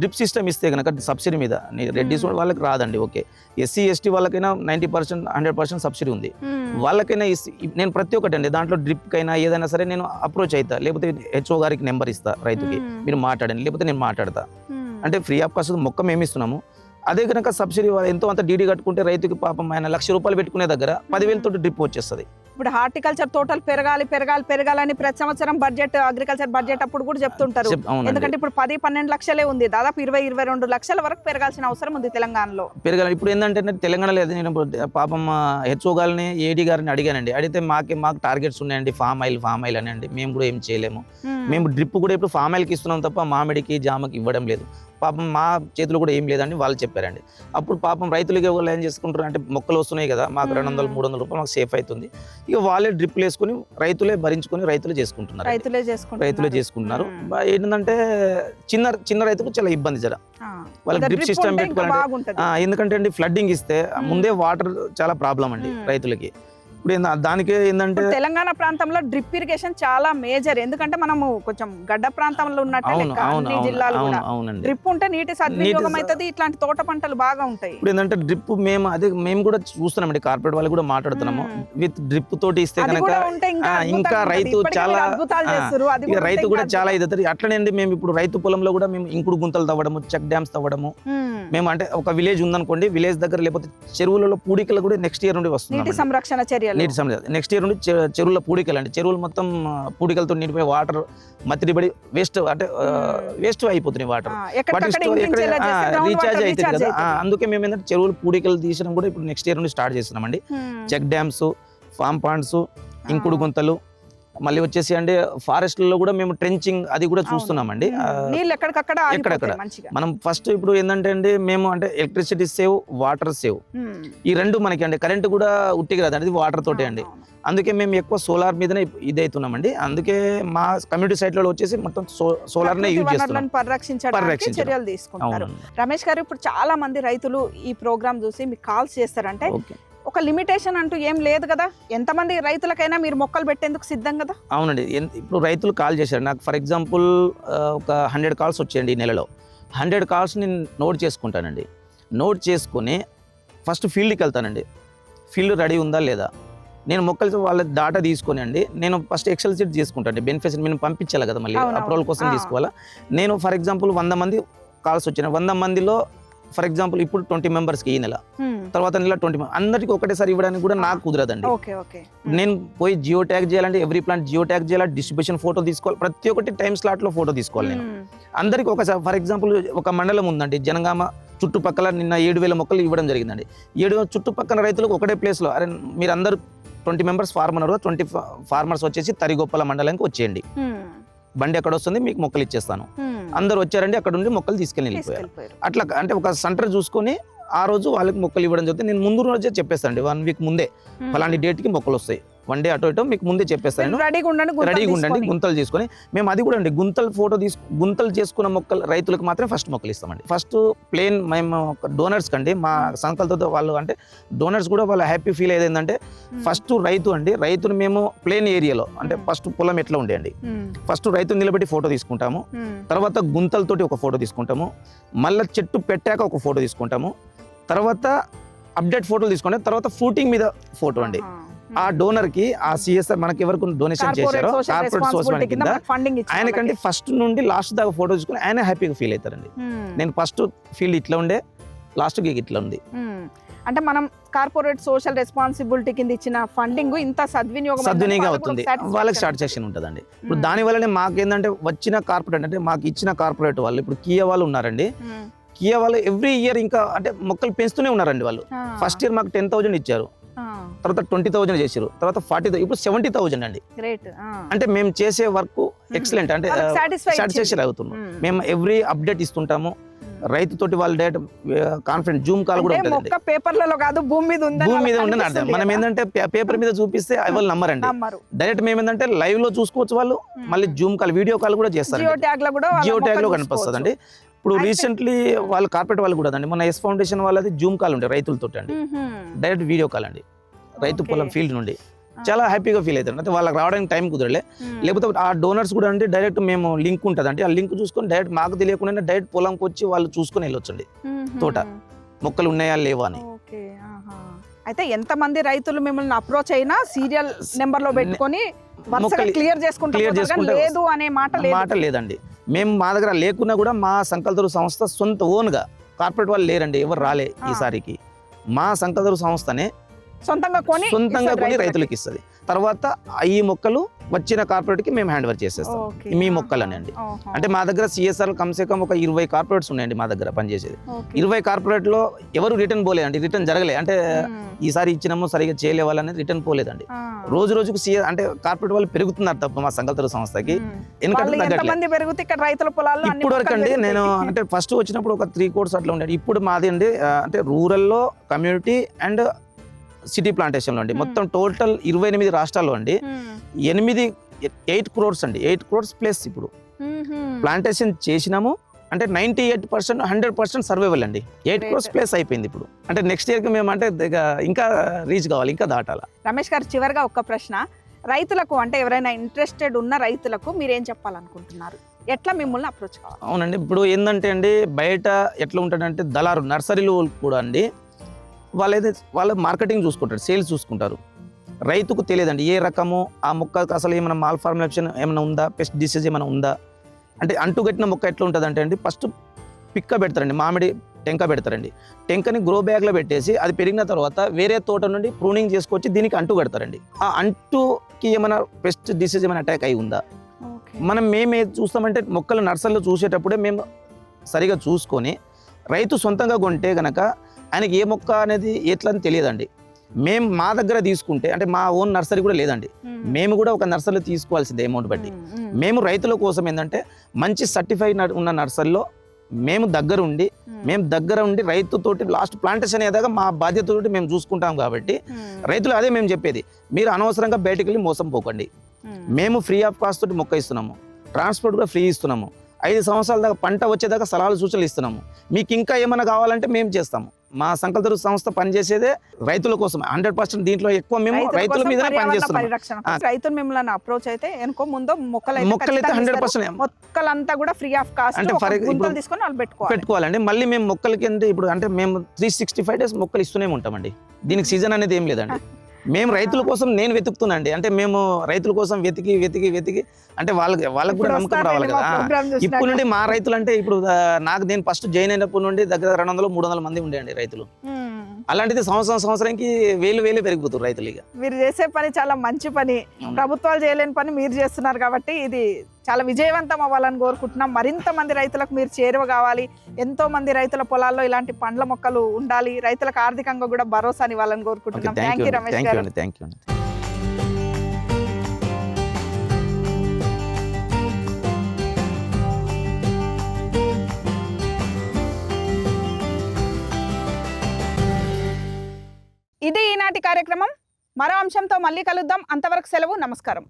డ్రిప్ సిస్టమ్ ఇస్తే కనుక సబ్సిడీ మీద రెడ్డిస్ Hmm. వాళ్ళకి రాదండి ఓకే ఎస్సీ ఎస్టీ వాళ్ళకైనా ninety percent hundred percent subsidy ఉంది. వాళ్ళకైనా నేను ప్రతి ఒక్కటి అండి దాంట్లో డ్రిప్కైనా ఏదైనా సరే నేను అప్రోచ్ అవుతా లేకపోతే హెచ్ఓ గారికి నెంబర్ ఇస్తా రైతుకి. మీరు మాట్లాడండి లేకపోతే నేను మాట్లాడతా. అంటే ఫ్రీ ఆఫ్ కాస్ట్ మొక్క మేము ఇస్తున్నాము అదే కనుక సబ్సిడీ వాళ్ళు ఎంతో అంత డీడీ కట్టుకుంటే రైతుకి పాపం ఆయన లక్ష రూపాయలు పెట్టుకునే దగ్గర పదివేలతో డ్రిప్ వచ్చేస్తుంది. ఇప్పుడు హార్టికల్చర్ తోటలు పెరగాలి పెరగాలి పెరగాలని ప్రతి సంవత్సరం బడ్జెట్ అగ్రికల్చర్ బడ్జెట్ అప్పుడు కూడా చెప్తుంటారు. ఎందుకంటే ఇప్పుడు పది పన్నెండు లక్షలే ఉంది. దాదాపు ఇరవై ఇరవై రెండు లక్షల వరకు పెరగాల్సిన అవసరం ఉంది తెలంగాణలో. పెరగాలి. ఇప్పుడు ఏంటంటే తెలంగాణలో నేను పాపం హెచ్ఓ గారిని ఏడీ గారిని అడిగానండి. అడిగితే మాకే మాకు టార్గెట్స్ ఉన్నాయండి. ఫామ్ ఆయిల్ ఫామ్ ఆయిల్ అని అండి. మేము కూడా ఏం చేయలేము. మేము డ్రిప్ కూడా ఇప్పుడు ఫామ్ ఆయిల్కి ఇస్తున్నాం తప్ప మామిడికి జామకి ఇవ్వడం లేదు. పాపం మా చేతిలో కూడా ఏం లేదని వాళ్ళు చెప్పారండి. అప్పుడు పాపం రైతులకి వాళ్ళు ఏం చేసుకుంటారు అంటే మొక్కలు వస్తున్నాయి కదా మాకు రెండు వందలు. మూడు వందల రూపాయలు మాకు సేఫ్ అవుతుంది. ఇక వాళ్ళే డ్రిప్లు వేసుకుని రైతులే భరించుకొని రైతులు చేసుకుంటున్నారు. రైతులే చేసుకుంటారు రైతులే చేసుకుంటున్నారు. ఏంటంటే చిన్న చిన్న రైతులకు చాలా ఇబ్బంది జర. వాళ్ళకి పెట్టుకోవాలంటే- బాగుంటది. ఆ, ఎందుకంటే అండి ఫ్లడ్డింగ్ ఇస్తే. ముందే వాటర్ చాలా ప్రాబ్లం అండి. రైతులకి. ఇప్పుడు దానికే ఏంటంటే తెలంగాణ ప్రాంతంలో డ్రిప్ ఇరిగేషన్ చాలా మేజర్. ఎందుకంటే మనము కొంచెం గడ్డ ప్రాంతంలో ఉన్నట్టే జిల్లాలు డ్రిప్ ఉంటే నీటి సద్వినియోగం అవుతుంది ఇట్లాంటి తోట పంటలు బాగా ఉంటాయి. ఇప్పుడు ఏంటంటే డ్రిప్ మేము అదే మేము కూడా చూస్తున్నామండి కార్పొరేట్ వాళ్ళు కూడా మాట్లాడుతున్నాము. విత్ డ్రిప్ తోటి ఇస్తే కనుక ఇంకా. రైతు చాలా- రైతు కూడా చాలా ఇదవుతుంది అట్లనే అండి మేము ఇప్పుడు రైతు పొలంలో కూడా మేము ఇంకుడు గుంతలు తవ్వడము చెక్ డ్యామ్స్ తవ్వడము మ్మ్. అంటే ఒక విలేజ్ ఉందనుకోండి విలేజ్ దగ్గర లేకపోతే చెరువులలో పూడికలు కూడా నెక్స్ట్ ఇయర్ నుండి నీటి వస్తుంది సంరక్షణ చర్యలు నీటి సమస్య నెక్స్ట్ ఇయర్ నుండి చెరువుల పూడికలు అండి చెరువులు మొత్తం పూడికలతో నిండిపోయి వాటర్ మత్తిడిబడి వేస్ట్ అంటే. వేస్ట్ అయిపోతున్నాయి వాటర్ రీఛార్జ్ అవుతుంది కదా. అందుకే మేము ఏంటంటే చెరువులు పూడికలు తీసడం కూడా ఇప్పుడు నెక్స్ట్ ఇయర్ నుండి స్టార్ట్ చేస్తున్నామండి. చెక్ డ్యామ్స్ ఫామ్ పాండ్స్ ఇంకుడు. గుంతలు మళ్ళీ వచ్చేసి అంటే ఫారెస్ట్లలో కూడా మేము ట్రెంచింగ్ అది కూడా. చూస్తున్నామండి నీళ్ళు ఎక్కడికక్కడ ఎక్కడెక్కడ? మనం ఫస్ట్ ఇప్పుడు ఏంటంటే అండి మేము అంటే ఎలక్ట్రిసిటీ సేవ్ వాటర్ సేవ్. ఈ రెండు మనకి అంటే కరెంట్ కూడా ఉట్టికి రాదు అది వాటర్ తోటే అండి. అందుకే మేము ఎక్కువ సోలార్ మీదనే ఇదవుతున్నామండి అందుకే మా కమ్యూనిటీ సైట్లలో వచ్చేసి మొత్తం సోలార్నే యూజ్ చేస్తున్నాం పరిరక్షించడానికి. చర్యలు తీసుకుంటారు రమేష్ గారు ఇప్పుడు చాలా మంది రైతులు ఈ ప్రోగ్రామ్ చూసి మీకు కాల్స్ చేస్తారంటే ఒక లిమిటేషన్ అంటూ ఏం లేదు కదా? ఎంతమంది రైతులకైనా మీరు మొక్కలు పెట్టేందుకు సిద్ధం కదా? అవునండి. ఇప్పుడు రైతులు కాల్ చేశారు. నాకు ఫర్ ఎగ్జాంపుల్ ఒక హండ్రెడ్ కాల్స్ వచ్చాయండి ఈ నెలలో. హండ్రెడ్ కాల్స్ నేను నోట్ చేసుకుంటానండి. నోట్ చేసుకొని ఫస్ట్ ఫీల్డ్కి వెళ్తానండి. ఫీల్డ్ రెడీ ఉందా లేదా? నేను మొక్కలు వాళ్ళ డాటా తీసుకొని అండి నేను ఫస్ట్ ఎక్సెల్ షీట్ చేసుకుంటాను బెనిఫిట్స్ నేను పంపించాలి కదా మళ్ళీ. అప్రూవల్ కోసం. తీసుకోవాలా? నేను ఫర్ ఎగ్జాంపుల్ వంద మంది కాల్స్ వచ్చినాయి. వంద మందిలో ఫర్ ఎగ్జాంపుల్ ఇప్పుడు ట్వంటీ మెంబర్స్కి ఈ నెల. తర్వాత నెల ట్వంటీ అందరికీ ఒకటేసారి ఇవ్వడానికి కూడా నాకు కుదరదండి. నేను పోయి జియో ట్యాగ్ చేయాలంటే ఎవ్రీ ప్లాంట్ జియో ట్యాగ్ చేయాలి డిస్ట్రిబ్యూషన్ ఫోటో తీసుకోవాలి ప్రతి ఒక్కటి టైం స్లాట్లో ఫోటో తీసుకోవాలి నేను. అందరికి ఒకసారి ఫర్ ఎగ్జాంపుల్ ఒక మండలం ఉందండి జనగామ చుట్టుపక్కల నిన్న ఏడు వేల మొక్కలు ఇవ్వడం జరిగిందండి. ఏడు వేల చుట్టుపక్కల రైతులకు ఒకటే ప్లేస్లో అరే మీరు అందరూ twenty members farmer twenty farmers వచ్చేసి తరిగొప్పల మండలానికి వచ్చేయండి. బండి ఎక్కడ వస్తుంది? మీకు మొక్కలు ఇచ్చేస్తాను. అందరు వచ్చారండి అక్కడ నుండి మొక్కలు తీసుకెళ్ళి వెళ్ళిపోయారు. అట్లా అంటే ఒక సెంటర్ చూసుకొని ఆ రోజు వాళ్ళకి మొక్కలు ఇవ్వడం జరుగుతుంది. నేను ముందు రోజే చెప్పేస్తాను వన్ వీక్ ముందే ఫలాని డేట్కి మొక్కలు వస్తాయి. వన్ డే అటు ఇటు మీకు ముందే చెప్పేస్తాను రెడీగా ఉండండి గుంతలు రెడీగా ఉండండి తీసుకొని. గుంతలు తీసుకొని మేము అది కూడా అండి గుంతలు ఫోటో తీసుకు గుంతలు చేసుకున్న మొక్కలు రైతులకు మాత్రం ఫస్ట్ మొక్కలు ఇస్తామండి ఫస్ట్ ప్లేన్ మేము డోనర్స్ కండి మా సంకల్పంతో వాళ్ళు అంటే డోనర్స్ కూడా వాళ్ళ హ్యాపీ ఫీల్ అయ్యేది ఏంటంటే. ఫస్ట్ రైతు అండి రైతుని మేము ప్లేన్ ఏరియాలో అంటే. ఫస్ట్ పొలం ఎట్లా ఉండేయండి. ఫస్ట్ రైతుని నిలబెట్టి ఫోటో తీసుకుంటాము. తర్వాత గుంతలతోటి ఒక ఫోటో తీసుకుంటాము మళ్ళీ చెట్టు పెట్టాక ఒక ఫోటో తీసుకుంటాము తర్వాత అప్డేట్ ఫోటోలు తీసుకుంటాం తర్వాత ఫ్రూటింగ్ మీద ఫోటో అండి. ఆ డోనర్కి ఆ సిఎస్ఆర్ మనకి ఎవరికి డొనేషన్ చేశారో కార్పొరేట్ సోషల్ కింద ఆయనకంటే. ఫస్ట్ నుండి లాస్ట్ దాకా ఫోటో తీసుకుని ఆయన హ్యాపీగా ఫీల్ అవుతారండి. మ్మ్. నేను ఫస్ట్ ఫీల్డ్ ఇట్లా ఉండే లాస్ట్కి ఇట్లా ఉంది. మ్మ్. అంటే మనం కార్పొరేట్ సోషల్ రెస్పాన్సిబిలిటీ కింద ఇచ్చిన ఫండింగ్ ఇంత సద్వినియోగం సద్వినియోగం అవుతుంది. వాళ్ళకి సాటిస్ఫాక్షన్ ఉంటుందండి. ఇప్పుడు దాని వల్లనే మాకేందంటే వచ్చిన కార్పొరేట్ అంటే మాకు ఇచ్చిన కార్పొరేట్ వాళ్ళు ఇప్పుడు కియా వాళ్ళు ఉన్నారండి. కియా వాళ్ళు ఎవ్రీ ఇయర్ ఇంకా అంటే మొక్కలు పెంచుతూనే ఉన్నారండి వాళ్ళు. ఫస్ట్ ఇయర్ మాకు టెన్ థౌజండ్ ఇచ్చారు. తర్వాత ట్వంటీ థౌజండ్ చేశారు తర్వాత ఫార్టీ ఇప్పుడు సెవెంటీ థౌజండ్ అండి. అంటే మేము చేసే వర్క్ ఎక్సలెంట్. అంటే సాటిస్ఫాక్షన్ అవుతున్నాం. మేము. Every update ఇస్తుంటాము. రైతుతోటి వాళ్ళ డైరెక్ట్ కాన్ఫిడెంట్ జూమ్ కాల్ కూడా ఉంటుంది పేపర్లలో కాదు భూమి మీద ఉందని భూమి మీద ఉండని అర్థం. మనం. ఏంటంటే పేపర్ మీద చూపిస్తే అవి వాళ్ళు నమ్మరండి. నమ్మరు. డైరెక్ట్ మేము ఏంటంటే లైవ్లో చూసుకోవచ్చు వాళ్ళు మళ్ళీ జూమ్ కాల్ వీడియో కాల్ కూడా చేస్తారు జియో ట్యాగ్లో కూడా వాళ్ళ జియో ట్యాగ్లో మొక్కలు కనిపిస్తుంది అండి ఇప్పుడు రీసెంట్లీ వాళ్ళు కార్పొరేట్ వాళ్ళు కూడా అండి మన ఎస్ ఫౌండేషన్ వాళ్ళది జూమ్ కాల్ ఉండే రైతులతో అండి. డైరెక్ట్ వీడియో కాల్ అండి రైతు. పొలం ఫీల్డ్ నుండి. చాలా హ్యాపీగా ఫీల్ అవుతారు అంటే వాళ్ళకి రావడానికి టైం కుదరలే. లేకపోతే ఆ డోనర్స్ కూడా అంటే డైరెక్ట్ మేము లింక్ ఉంటుంది అంటే ఆ లింక్ చూసుకొని డైరెక్ట్ మాకు తెలియకుండా డైరెక్ట్ పొలంకి వచ్చి వాళ్ళు చూసుకొని వెళ్ళొచ్చండి. తోట. మొక్కలు ఉన్నాయా లేవా అని. అయితే ఎంత మంది రైతులు మిమ్మల్ని అప్రోచ్ అయినా సీరియల్ నెంబర్లో పెట్టుకొని వరుసగా క్లియర్ చేసుకుంటారు చేసుకుంటే లేదు అనే మాట మాట లేదండి. మేము మా దగ్గర లేకున్నా కూడా మా సంకల్తరు సంస్థ సొంత ఓన్గా కార్పొరేట్ వాళ్ళు లేరండి ఎవరు రాలే. ఈసారికి. మా సంకల్తరు సంస్థనే సొంతంగా కొని సొంతంగా కొని. రైతులకు ఇస్తుంది. తర్వాత ఈ మొక్కలు వచ్చిన కార్పొరేట్కి మేము హ్యాండ్ ఓవర్ చేసేస్తాం. మీ ఆహా. మొక్కలని అండి ఓహో. అంటే మా దగ్గర సిఎస్ఆర్ కమ్సే కమ్ ఒక ఇరవై కార్పొరేట్స్ ఉన్నాయండి మా దగ్గర పనిచేసేది. ఇరవై కార్పొరేట్లో ఎవరు రిటర్న్ పోలేదండి రిటర్న్ జరగలే అంటే. ఈసారి ఇచ్చినాము సరిగా చేయలే వాళ్ళని రిటర్న్ పోలేదండి. రోజు రోజుకు సీఎ అంటే కార్పొరేట్ వాళ్ళు పెరుగుతున్నారు తప్ప మా సంకల్తర సంస్థకి ఇప్పుడు వరకు అండి నేను. అంటే ఫస్ట్ వచ్చినప్పుడు ఒక త్రీ కోర్స్ అట్లా ఉండేది ఇప్పుడు మాది అండి అంటే రూరల్లో కమ్యూనిటీ అండ్ సిటీ ప్లాంటేషన్లో అండి. మొత్తం టోటల్ ఇరవై ఎనిమిది రాష్ట్రాల్లో అండి. ఎనిమిది ఎయిట్ క్రోర్స్ అండి. ఎయిట్ క్రోర్స్ ప్లస్ ఇప్పుడు. ప్లాంటేషన్ చేసినాము. అంటే ninety eight percent hundred percent survival అండి. ఎయిట్. క్రోర్స్ ప్లస్ అయిపోయింది ఇప్పుడు. అంటే నెక్స్ట్ ఇయర్కి మేము అంటే ఇక రీచ్ కావాలి ఇంకా దాటాల. రమేష్ గారు చివరిగా ఒక్క ప్రశ్న. రైతులకు అంటే ఎవరైనా ఇంట్రెస్టెడ్ ఉన్న రైతులకు మీరు ఏం చెప్పాలనుకుంటున్నారు? ఎట్లా మిమ్మల్ని అప్రోచ్ కావాలి? అవునండి. ఇప్పుడు ఏంటంటే అండి బయట ఎట్లా ఉంటాడంటే దళారు నర్సరీలు కూడా అండి. వాళ్ళైతే వాళ్ళ మార్కెటింగ్ చూసుకుంటారు సేల్స్ చూసుకుంటారు. రైతుకు తెలియదండి ఏ రకము ఆ మొక్కకు అసలు ఏమైనా మాల్ ఫార్ములేషన్ ఏమైనా ఉందా పెస్ట్ డిసీజ్ ఏమైనా ఉందా? అంటే అంటుగట్టిన మొక్క ఎట్లా ఉంటుంది అంటే అండి ఫస్ట్ పిక్క పెడతారండి మామిడి టెంక పెడతారండి. టెంకని గ్రో బ్యాగ్లో పెట్టేసి అది పెరిగిన తర్వాత వేరే తోట నుండి ప్రూనింగ్ చేసుకొచ్చి దీనికి అంటు కడతారండి. ఆ అంటుకి ఏమైనా పెస్ట్ డిసీజ్ ఏమైనా అటాక్ అయి ఉందా? మనం మేము ఏది చూస్తామంటే మొక్కలు నర్సరీలో చూసేటప్పుడే మేము సరిగా చూసుకొని రైతు సొంతంగా కొంటే గనక ఆయనకి ఏ మొక్క అనేది ఎట్లా అని తెలియదండి. మేము మా దగ్గర తీసుకుంటే అంటే మా ఓన్ నర్సరీ కూడా లేదండి. మేము. కూడా ఒక నర్సరీలో తీసుకోవాల్సిందే అమౌంట్ బట్టి. మేము. రైతుల కోసం ఏంటంటే మంచి సర్టిఫైడ్ ఉన్న నర్సరీలో మేము దగ్గర ఉండి మేము. దగ్గర ఉండి రైతుతోటి లాస్ట్ ప్లాంటేషన్ అయ్యేదాకా మా బాధ్యతతోటి మేము చూసుకుంటాం కాబట్టి రైతులు అదే మేము చెప్పేది. మీరు అనవసరంగా బయటికి వెళ్ళి మోసం పోకండి. మేము. ఫ్రీ ఆఫ్ కాస్ట్ తోటి మొక్క ఇస్తున్నాము. ట్రాన్స్పోర్ట్ కూడా ఫ్రీ ఇస్తున్నాము. ఐదు సంవత్సరాల దాకా పంట వచ్చేదాకా సలహాలు సూచనలు ఇస్తున్నాము. మీకు ఇంకా ఏమైనా కావాలంటే మేము చేస్తాము. మా సంకల్ప సంస్థ పనిచేసేదే రైతుల కోసం హండ్రెడ్ పర్సెంట్ దీంట్లో ఎక్కువ మేము రైతుల మీదనే పనిచేస్తున్నాం. రైతులు మిమ్మల్ని అప్రోచ్ అయితే ఎనుకో ముందు మొక్కలు మొక్కలైతే హండ్రెడ్ పర్సెంట్ మొక్కలంతా కూడా ఫ్రీ ఆఫ్ కాస్ట్ అంటే గుంతలు తీసుకొని వాళ్ళు పెట్టుకోవాలి. పెట్టుకోవాలండి. మళ్ళీ మేము మొక్కలకి అంటే ఇప్పుడు అంటే మేము త్రీ సిక్స్టీ ఫైవ్ డేస్ మొక్కలు ఇస్తూనే ఉంటామండి. దీనికి సీజన్ అనేది ఏం లేదండి. మేము రైతుల కోసం నేను వెతుకుతున్నాండి అంటే మేము రైతుల కోసం వెతికి వెతికి వెతికి అంటే వాళ్ళకి వాళ్ళకి కూడా నమ్మకం రావాలి కదా ఇప్పుడు. నుండి మా రైతులు అంటే ఇప్పుడు నాకు నేను ఫస్ట్ జాయిన్ అయినప్పటి నుండి దగ్గర రెండు వందలు మూడు వందల మంది ఉండేయండి రైతులు. అలాంటిది సంవత్సరం సంవత్సరానికి వేలు వేలు పెరిగిపోతారు రైతులు ఇక. మీరు చేసే పని చాలా మంచి పని. ప్రభుత్వాలు చేయలేని పని మీరు చేస్తున్నారు కాబట్టి ఇది చాలా విజయవంతం అవ్వాలని కోరుకుంటున్నాం. మరింత మంది రైతులకు మీరు చేరువ కావాలి. ఎంతో మంది రైతుల పొలాల్లో ఇలాంటి పండ్ల మొక్కలు ఉండాలి. రైతులకు ఆర్థికంగా కూడా భరోసాని ఇవ్వాలని కోరుకుంటున్నాం. థ్యాంక్ యూ రమేష్ గారు. థ్యాంక్ యూ ఇది ఈనాటి కార్యక్రమం. మరో అంశంతో మళ్ళీ కలుద్దాం. అంతవరకు సెలవు. నమస్కారం.